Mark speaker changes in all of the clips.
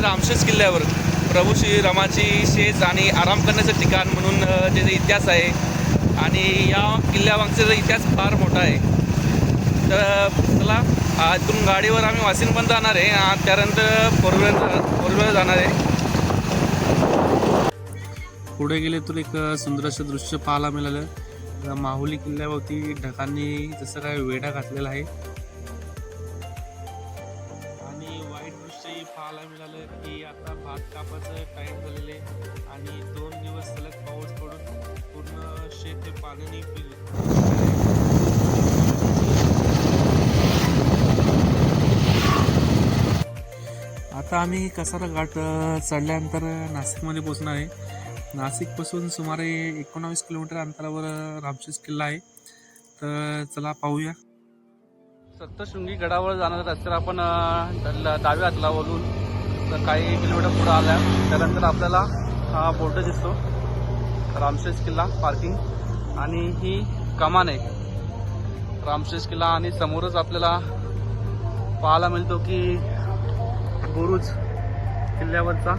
Speaker 1: रामशेष किल्ल्यावर. प्रभू श्रीरामाची शेज आणि आराम करण्याचं ठिकाण म्हणून त्याचा इतिहास आहे. आणि या किल्ल्यामागचा इतिहास फार मोठा आहे. तर चला आजून इथून गाडीवर आम्ही वासिनपर्यंत जाणार आहे आ, त्यानंतर फोर व्हीलर जाणार आहे. पुढे गेले तर एक सुंदर असं दृश्य पाहायला मिळालं. माहुली किल्ल्यावरती ढगांनी जसं काय वेढा घातलेला आहे पाहायला मिळालं. की आता भात कापायचं टाईम झालेले आणि दोन दिवस सलग पाऊस पडून पूर्ण शेत हे पाण्याने पिले. आता आम्ही कसारा घाट चढल्यानंतर नाशिकमध्ये पोचणार आहे. नाशिकपासून सुमारे एकोणावीस किलोमीटर अंतरावर अ, रामशेष किल्ला आहे. तर चला पाहूया. सप्तशृंगी गडावर जाणाऱ्या रस्त्यावर आपण डाव्या हातला वळून तर काही किलोमीटर पुढे आल्या. त्यानंतर आपल्याला हा बोर्ड दिसतो. रामशेष किल्ला पार्किंग आणि ही कमान आहे. रामशेष किल्ला आणि समोरच आपल्याला पाहायला मिळतो की बुरुज किल्ल्यावरचा.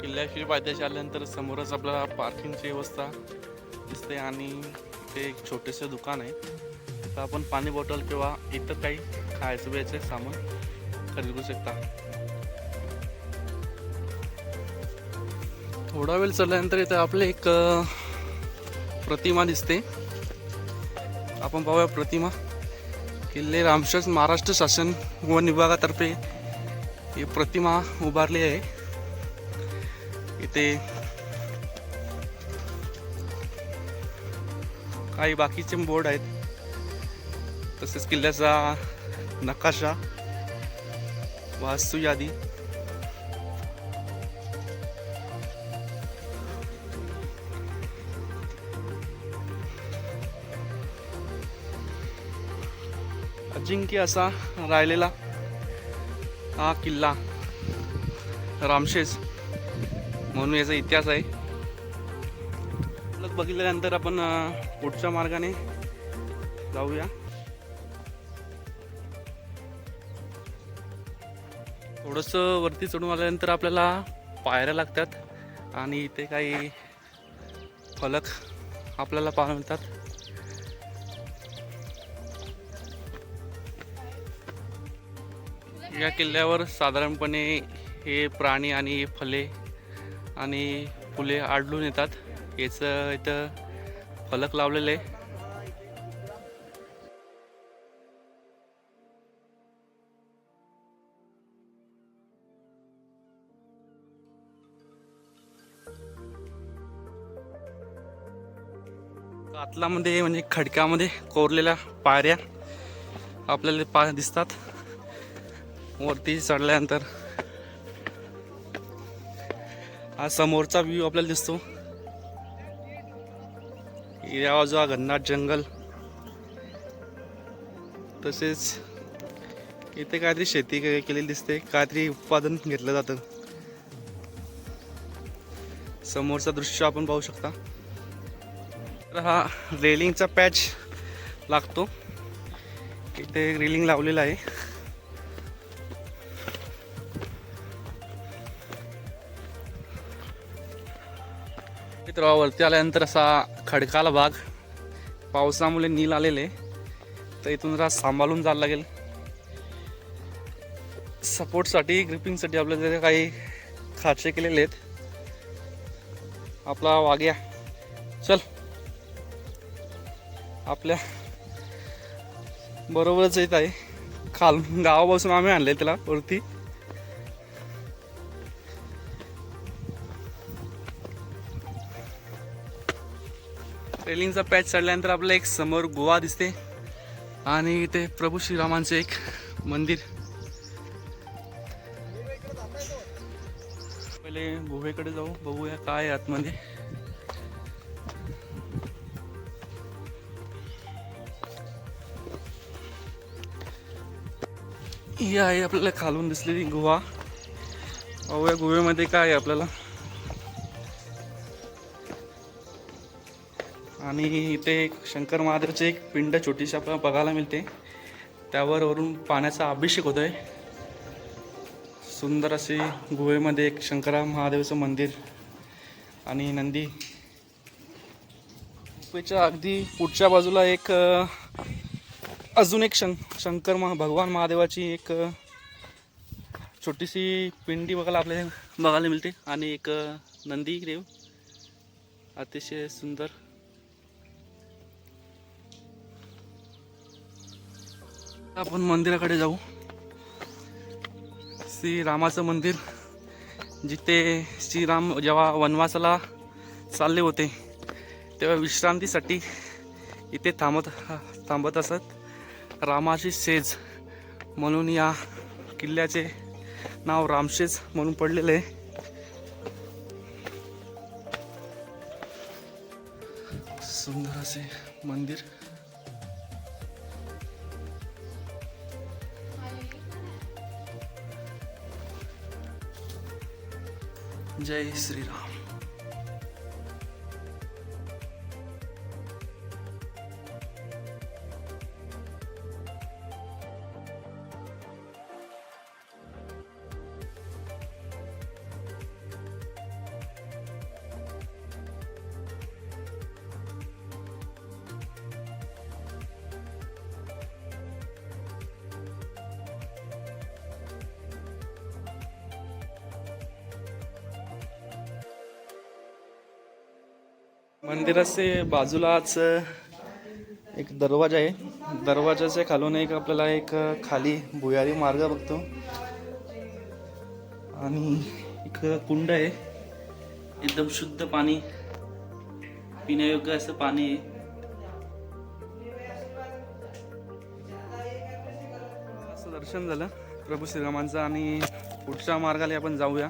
Speaker 1: किल्ल्याशी पायथ्याशी आल्यानंतर समोरच आपल्याला पार्किंगची व्यवस्था दिसते आणि ते एक छोटेसे दुकान आहे. तिथं आपण पाणी बॉटल किंवा इतर काही खायचं प्यायचं सामान खरेदू शकता. थोडा वेळ चालल्यानंतर इथं आपले एक प्रतिमा दिसते. आपण पाहूया प्रतिमा. किल्ले रामशास महाराष्ट्र शासन वन विभागातर्फे ही प्रतिमा उभारली आहे. इथे काही बाकीचे बोर्ड आहेत. तसेच किल्ल्याचा नकाशा वास्तू यादी. अजिंक्य असा राहिलेला हा किल्ला रामशेज म्हणून याचा इतिहास आहे. बघितल्यानंतर आपण पुढच्या मार्गाने जाऊया. थोडंसं वरती चढून आल्यानंतर आपल्याला पायऱ्या लागतात आणि इथे काही फलक आपल्याला पाहायला मिळतात. या किल्ल्यावर साधारणपणे हे प्राणी आणि फले आणि फुले आढळून येतात. याचं इथं फलक लावलेले. आहे कातलामध्ये म्हणजे खडक्यामध्ये कोरलेल्या पायऱ्या आपल्याला पा दिसतात. वरती चढल्यानंतर हा समोरचा व्ह्यू आपल्याला दिसतो. या बाजूला घनदाट जंगल. तसेच इथे काहीतरी शेती केलेली दिसते. काहीतरी उत्पादन घेतलं जातं. समोरचं दृश्य आपण पाहू शकता. तर हा रेलिंगचा पॅच लागतो. इथे रेलिंग लावलेला आहे. मित्रावरती आल्यानंतर असा खडकाला भाग. पावसामुळे नील आलेले. तर इथून जरा सांभाळून जायला लागेल. सपोर्टसाठी ग्रिपिंगसाठी आपल्या जे काही खाचे केलेले आहेत. आपला वाग्या चल. आपल्या बरोबरच येत आहे. खाल गावापासून आम्ही आणले त्याला वरती. रेलिंगचा पॅच चढल्यानंतर आपल्याला एक समोर गोवा दिसते. आणि इथे प्रभू श्रीरामांचे एक मंदिर. पहिले गोव्याकडे जाऊ बघूया काय आहे आतमध्ये. ही आहे आपल्याला खालून दिसलेली गोवा. पाहूया गुहेमध्ये काय आहे आपल्याला. आणि इथे एक शंकर महादेवची एक पिंड छोटीशी आपल्याला बघायला मिळते. त्यावर वरून पाण्याचा अभिषेक होतो आहे सुंदर असे गुहेमध्ये एक शंकरा महादेवाचं मंदिर आणि नंदी. गुफेच्या अगदी पुढच्या बाजूला एक अजून एक शं शंकर महा भगवान महादेवाची एक छोटीशी पिंडी बघायला आपल्याला बघायला मिळते. आणि एक नंदी देव अतिशय सुंदर. आपण मंदिराकडे जाऊ. श्रीरामाचं मंदिर जिथे श्रीराम जेव्हा वनवासाला चालले होते तेव्हा विश्रांतीसाठी इथे थांबत थांबत असत. रामाची सेज म्हणून या किल्ल्याचे नाव रामशेज म्हणून पडलेले आहे. सुंदर असे मंदिर. जय श्रीराम. मंदिराचे बाजूलाच एक दरवाजा आहे. दरवाजाच्या खालून एक आपल्याला एक खाली भुयारी मार्ग बघतो. आणि एक कुंड आहे. एकदम शुद्ध पाणी. पिण्यायोग्य असं पाणी आहे. असं दर्शन झालं. प्रभू श्रीरामांचं आणि पुढच्या मार्गाला आपण जाऊया.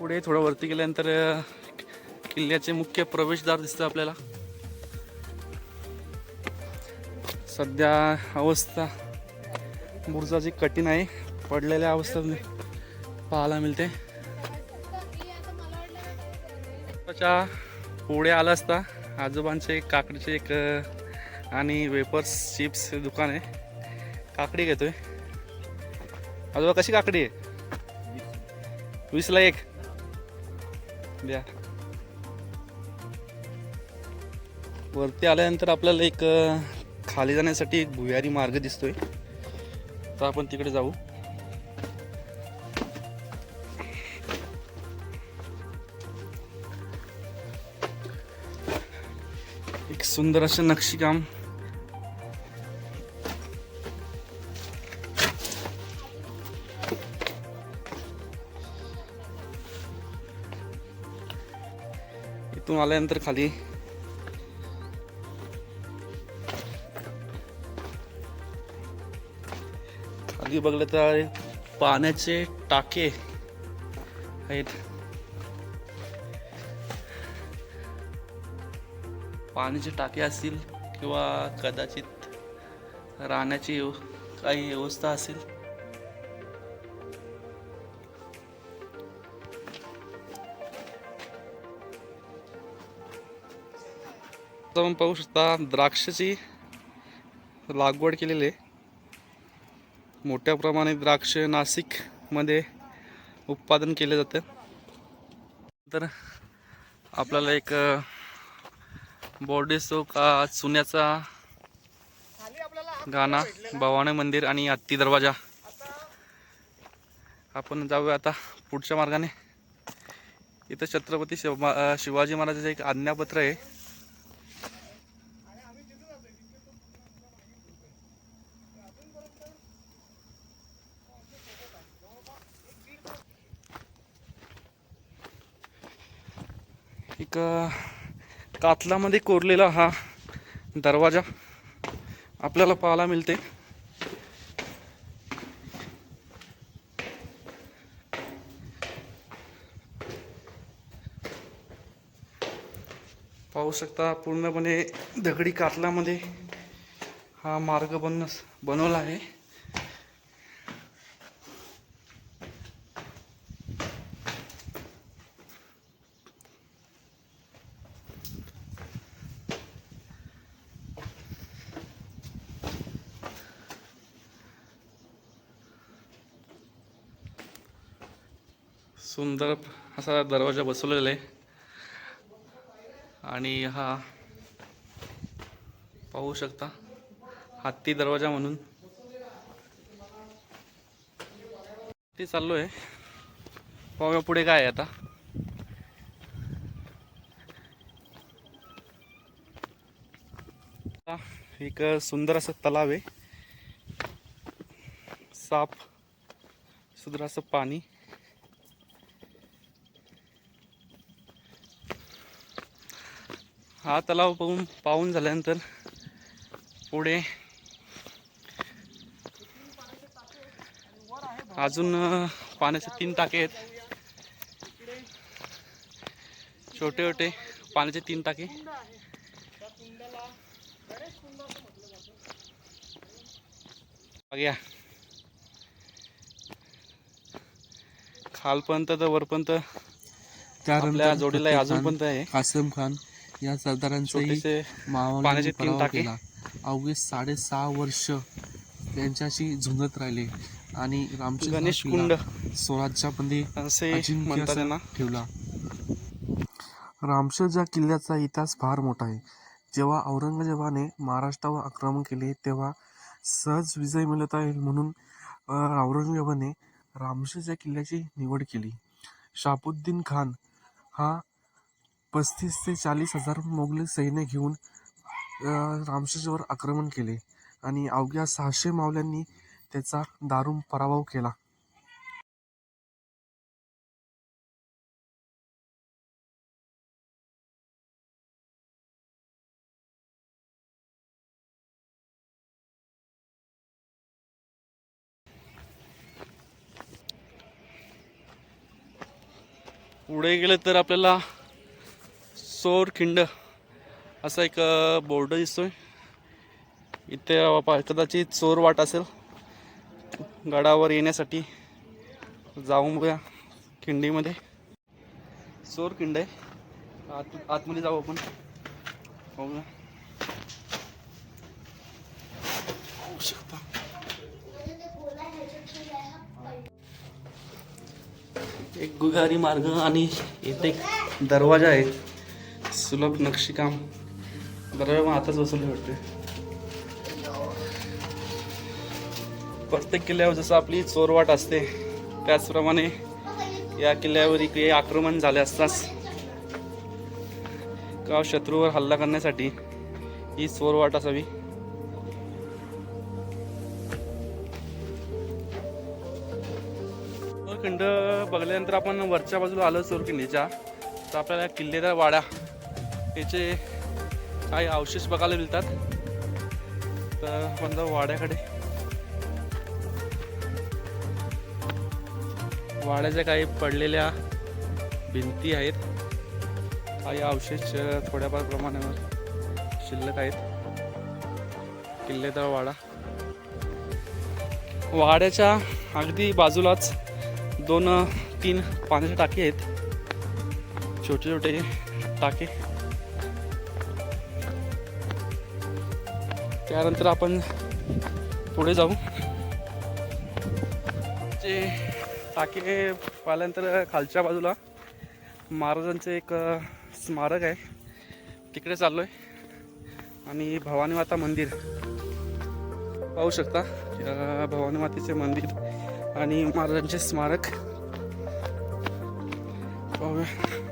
Speaker 1: पुढे थोडं वरती गेल्यानंतर किल्ल्याचे मुख्य प्रवेशद्वार दिसतं आपल्याला. सध्या अवस्था बुरजाची कठीण आहे. पडलेल्या अवस्था पाहायला मिळते. त्याच्या पुढे आला असता आजोबांचे एक काकडीचे एक आणि वेपर्स चिप्स दुकान आहे. काकडी घेतोय. आजोबा कशी काकडी आहे? वीसला एक. द्या. वरती आल्यानंतर आपल्याला एक खाली जाण्यासाठी एक भुयारी मार्ग दिसतोय. तर आपण तिकडे जाऊ. एक सुंदर असं नक्षीकाम. आल्यानंतर खाली. खाली बघलं तर पाण्याचे टाके आहेत. पाण्याचे टाके असतील किंवा कदाचित राहण्याची काही व्यवस्था असेल. आपण पाहू शकता द्राक्षाची लागवड केलेली आहे. मोठ्या प्रमाणे द्राक्ष नाशिकमध्ये उत्पादन केले जातं. तर आपल्याला एक बोर्डेसो का? चुन्याचा गाणा भवानी मंदिर आणि हत्ती दरवाजा. आपण जाऊया आता पुढच्या मार्गाने. इथं छत्रपती शिवा शिवाजी महाराजाचं एक आज्ञापत्र आहे. एक कातलामध्ये कोरलेला हा दरवाजा आपल्याला पाहायला मिळते. पाहू शकता पूर्णपणे दगडी कातलामध्ये हा मार्ग बन बनवला आहे सुंदर असा दरवाजा बसवलेला आहे. आणि हा पाहू शकता हत्ती दरवाजा म्हणून. ते चाललो आहे पाहूया पुढे काय आहे आता. एक सुंदर असं तलाव आहे. साफ सुंदर असं पाणी. हा तलाव पाहून पाहून झाल्यानंतर पुढे अजून पाण्याचे तीन टाके आहेत. छोटे छोटे पाण्याचे तीन टाके. बघूया. खालपर्यंत तर वरपर्यंत आपल्या जोडीला अजून पण आहे.
Speaker 2: कासम खान. या सरदारांचाही
Speaker 1: तीन
Speaker 2: पराभव. केला. अवघे साडेसहा वर्ष त्यांच्याशी झुंजत राहिले आणि रामचंद्र स्वराज्यामध्ये ठेवला. रामशेर या किल्ल्याचा इतिहास फार मोठा आहे. जेव्हा औरंगजेबाने महाराष्ट्रावर आक्रमण केले तेव्हा सहज विजय मिळवता येईल म्हणून औरंगजेबाने रामशेर या किल्ल्याची निवड केली. शापुद्दीन खान हा पस्तीस ते चाळीस हजार मोगल सैन्य घेऊन रामशेजवर आक्रमण केले आणि अवघ्या सहाशे मावल्यांनी त्याचा दारुण पराभव केला.
Speaker 1: पुढे गेलं तर आपल्याला सोरखिंड असा एक बोर्ड दिसतोय. इथे कदाचित चोर वाट असेल. गडावर येण्यासाठी जाऊ बघूया खिंडीमध्ये. सोरखिंड आहे. आत आतमध्ये जाऊ आपण. पाहूया शकता एक गुगारी मार्ग आणि इथे एक दरवाजा आहे. सुलभ नक्षीकाम बरं मग आताच बसवले वाटते प्रत्येक किल्ल्यावर जसं आपली चोरवाट असते त्याचप्रमाणे या किल्ल्यावर इकडे आक्रमण झाले असताच का शत्रूवर हल्ला करण्यासाठी ही चोरवाट असावी? चोरखिंड बघल्यानंतर आपण वरच्या बाजूला आलो चोरखिंडीच्या. तर आपल्याला किल्लेदार वाडा याचे काही अवशेष बघायला मिळतात. तर समजा जाऊ वाड्याकडे. वाड्याच्या काही पडलेल्या भिंती आहेत. काही अवशेष थोड्याफार प्रमाणावर शिल्लक आहेत. किल्लेदार वाडा. वाड्याच्या अगदी बाजूलाच दोन तीन पाण्याचे टाके आहेत. छोटे छोटे टाके. त्यानंतर आपण पुढे जाऊ. जे टाके पाल्यानंतर खालच्या बाजूला महाराजांचं एक स्मारक आहे. तिकडे चाललो आहे आणि भवानी माता मंदिर. पाहू शकता भवानी मातेचे मंदिर आणि महाराजांचे स्मारक. पाहूया.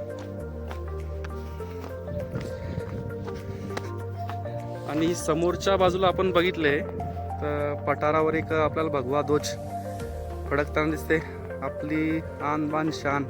Speaker 1: आणि समोरच्या बाजूला आपण बघितले तर पठारावर एक आपल्याला भगवा ध्वज फडकताना दिसते. आपली आन बान शान.